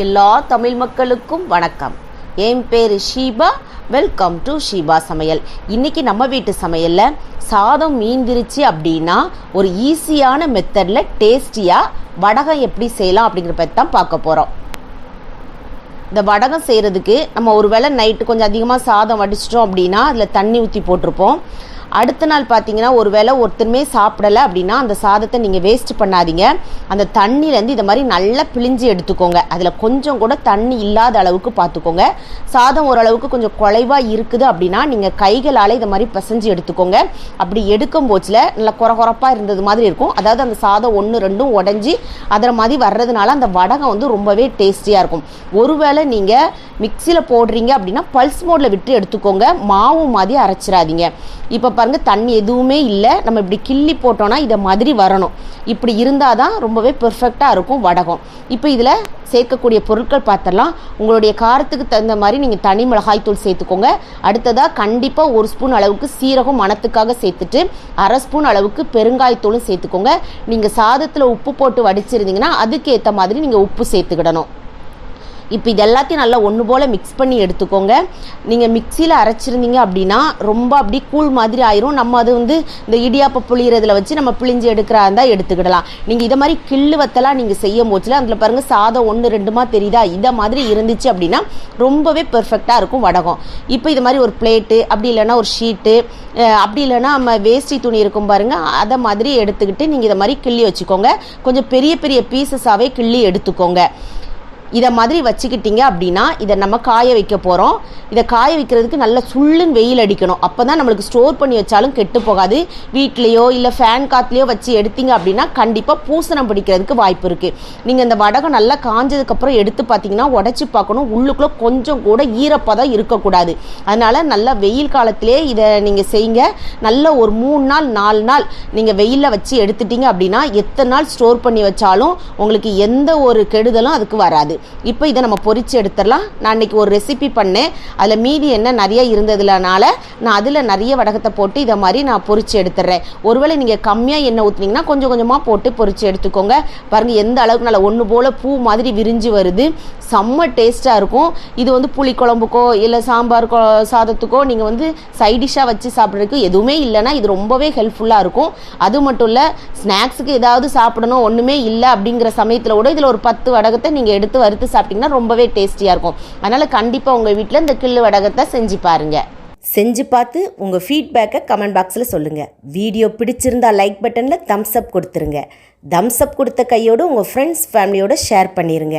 எல்லா தமிழ் மக்களுக்கும் வணக்கம். என் பேர் ஷீபா. வெல்கம் டு ஷீபா சமையல். இன்றைக்கி நம்ம வீட்டு சமையலில் சாதம் மீந்திருச்சு அப்படின்னா ஒரு ஈஸியான மெத்தடில் டேஸ்டியாக வடகம் எப்படி செய்யலாம் அப்படிங்கிற பற்றி தான் பார்க்க போகிறோம் இந்த வடகம் செய்கிறதுக்கு நம்ம ஒரு வேளை நைட்டு கொஞ்சம் அதிகமாக சாதம் வடிச்சிட்டோம் அப்படின்னா அதில் தண்ணி ஊற்றி போட்டிருப்போம். அடுத்த நாள் பார்த்தீங்கன்னா ஒரு வேளை ஒருத்தருமே சாப்பிடலை அப்படின்னா அந்த சாதத்தை நீங்கள் வேஸ்ட் பண்ணாதீங்க. அந்த தண்ணியிலேருந்து இதை மாதிரி நல்லா பிழிஞ்சு எடுத்துக்கோங்க. அதில் கொஞ்சம் கூட தண்ணி இல்லாத அளவுக்கு பார்த்துக்கோங்க சாதம் ஓரளவுக்கு கொஞ்சம் குலைவாக இருக்குது அப்படின்னா நீங்கள் கைகளால் இதை மாதிரி பிசைஞ்சு எடுத்துக்கோங்க. அப்படி எடுக்கும் போச்சில் நல்லா குறை குறைப்பாக இருந்தது மாதிரி இருக்கும். அதாவது அந்த சாதம் ஒன்று ரெண்டும் உடஞ்சி அதில் மாதிரி வர்றதுனால அந்த வடகம் வந்து ரொம்பவே டேஸ்டியாக இருக்கும். ஒருவேளை நீங்கள் மிக்சியில் போடுறீங்க அப்படின்னா பல்ஸ் மோடில் விட்டு எடுத்துக்கோங்க. மாவு மாதிரி அரைச்சிடாதீங்க. இப்போ பாருங்க தண்ணி எதுவுமே இல்லை. நம்ம இப்படி கிள்ளி போட்டோம்னா இதை மாதிரி வரணும். இப்படி இருந்தால் தான் ரொம்பவே பெர்ஃபெக்டாக இருக்கும் வடகம். இப்போ இதில் சேர்க்கக்கூடிய பொருட்கள் பார்த்துடலாம் உங்களுடைய காரத்துக்கு தகுந்த மாதிரி நீங்கள் தனி மிளகாய்த்தூள் சேர்த்துக்கோங்க. அடுத்ததாக கண்டிப்பாக ஒரு ஸ்பூன் அளவுக்கு சீரகம் மணத்துக்காக சேர்த்துட்டு அரை ஸ்பூன் அளவுக்கு பெருங்காயத்தூளும் சேர்த்துக்கோங்க. நீங்கள் சாதத்தில் உப்பு போட்டு வடிச்சிருந்தீங்கன்னா அதுக்கு ஏற்ற மாதிரி நீங்கள் உப்பு சேர்த்துக்கிடணும். இப்போ இது எல்லாத்தையும் நல்லா ஒன்று போல் மிக்ஸ் பண்ணி எடுத்துக்கோங்க. நீங்கள் மிக்சியில் அரைச்சிருந்தீங்க அப்படின்னா ரொம்ப அப்படி கூழ் மாதிரி ஆயிரும். நம்ம அது வந்து இந்த இடியாப்ப புளியறதுல வச்சு நம்ம பிழிஞ்சு எடுக்கிறா இருந்தால் எடுத்துக்கிடலாம். நீங்கள் இதை மாதிரி கிள்ளு வத்தலாம் நீங்கள் செய்யும் போச்சுல அதில் பாருங்கள் சாதம் ஒன்று ரெண்டுமா தெரியுதா? இதை மாதிரி இருந்துச்சு அப்படின்னா ரொம்பவே பெர்ஃபெக்டாக இருக்கும் வடகம். இப்போ இது மாதிரி ஒரு பிளேட்டு அப்படி இல்லைன்னா ஒரு ஷீட்டு அப்படி இல்லைன்னா நம்ம வேஷ்டி துணி இருக்கும் பாருங்கள் அதை மாதிரி எடுத்துக்கிட்டு நீங்கள் இதை மாதிரி கிள்ளி வச்சுக்கோங்க. கொஞ்சம் பெரிய பெரிய பீசஸாகவே கிள்ளி எடுத்துக்கோங்க. இதை மாதிரி வச்சுக்கிட்டீங்க அப்படின்னா இதை நம்ம காய வைக்க போகிறோம் இதை காய வைக்கிறதுக்கு நல்ல சுள்ளுன்னு வெயில் அடிக்கணும். அப்போ தான் நம்மளுக்கு ஸ்டோர் பண்ணி வச்சாலும் கெட்டு போகாது. வீட்லேயோ இல்லை ஃபேன் காற்றுலையோ வச்சு எடுத்தீங்க அப்படின்னா கண்டிப்பாக பூசணம் பிடிக்கிறதுக்கு வாய்ப்பு இருக்குது நீங்கள் இந்த வடகம் நல்லா காஞ்சதுக்கப்புறம் எடுத்து பார்த்தீங்கன்னா உடச்சி பார்க்கணும். உள்ளுக்குள்ளே கொஞ்சம் கூட ஈரப்பதம் இருக்கக்கூடாது. அதனால் நல்லா வெயில் காலத்திலே இதை நீங்கள் செய்யுங்க. நல்ல ஒரு மூணு நாள் நாலு நாள் நீங்கள் வெயிலில் வச்சு எடுத்துட்டீங்க அப்படின்னா எத்தனை நாள் ஸ்டோர் பண்ணி வச்சாலும் உங்களுக்கு எந்த ஒரு கெடுதலும் அதுக்கு வராது. இப்போ இதை நம்ம பொறிச்சு எடுத்துடலாம். நான் இன்னைக்கு ஒரு ரெசிபி பண்ணேன். அதில் மீதி என்ன நிறைய இருந்ததுலனால நான் அதில் நிறைய வடகத்தை போட்டு இதை மாதிரி நான் பொறிச்சு எடுத்துடுறேன். ஒருவேளை நீங்கள் கம்மியாக எண்ணெய் ஊற்றுனீங்கன்னா கொஞ்சம் கொஞ்சமாக போட்டு பொறிச்சு எடுத்துக்கோங்க. பாருங்கள் எந்த அளவுக்கு நல்லா ஒன்று போல் பூ மாதிரி விரிஞ்சு வருது. செம்ம டேஸ்ட்டாக இருக்கும். இது வந்து புளி குழம்புக்கோ இல்லை சாம்பார் சாதத்துக்கோ நீங்கள் வந்து சைடிஷாக வச்சு சாப்பிட்றதுக்கு எதுவுமே இல்லைன்னா இது ரொம்பவே ஹெல்ப்ஃபுல்லாக இருக்கும். அது மட்டும் இல்லை ஸ்நாக்ஸுக்கு ஏதாவது சாப்பிடணும் ஒன்றுமே இல்லை அப்படிங்கிற சமயத்தில் கூட இதில் ஒரு பத்து வடகத்தை நீங்கள் எடுத்து வறுத்து சாப்பிட்டிங்கன்னா ரொம்பவே டேஸ்டியாக இருக்கும். அதனால் கண்டிப்பாக உங்கள் வீட்டில் இந்த கிள்ளு வடகத்தை செஞ்சு பாருங்கள் செஞ்சு பார்த்து உங்கள் ஃபீட்பேக்கை கமெண்ட் பாக்ஸில் சொல்லுங்கள் வீடியோ பிடிச்சிருந்தா லைக் பட்டனில் தம்ஸ் அப் கொடுத்துருங்க. தம்ஸ் அப் கொடுத்த கையோடு உங்கள் ஃப்ரெண்ட்ஸ் ஃபேமிலியோட ஷேர் பண்ணிடுங்க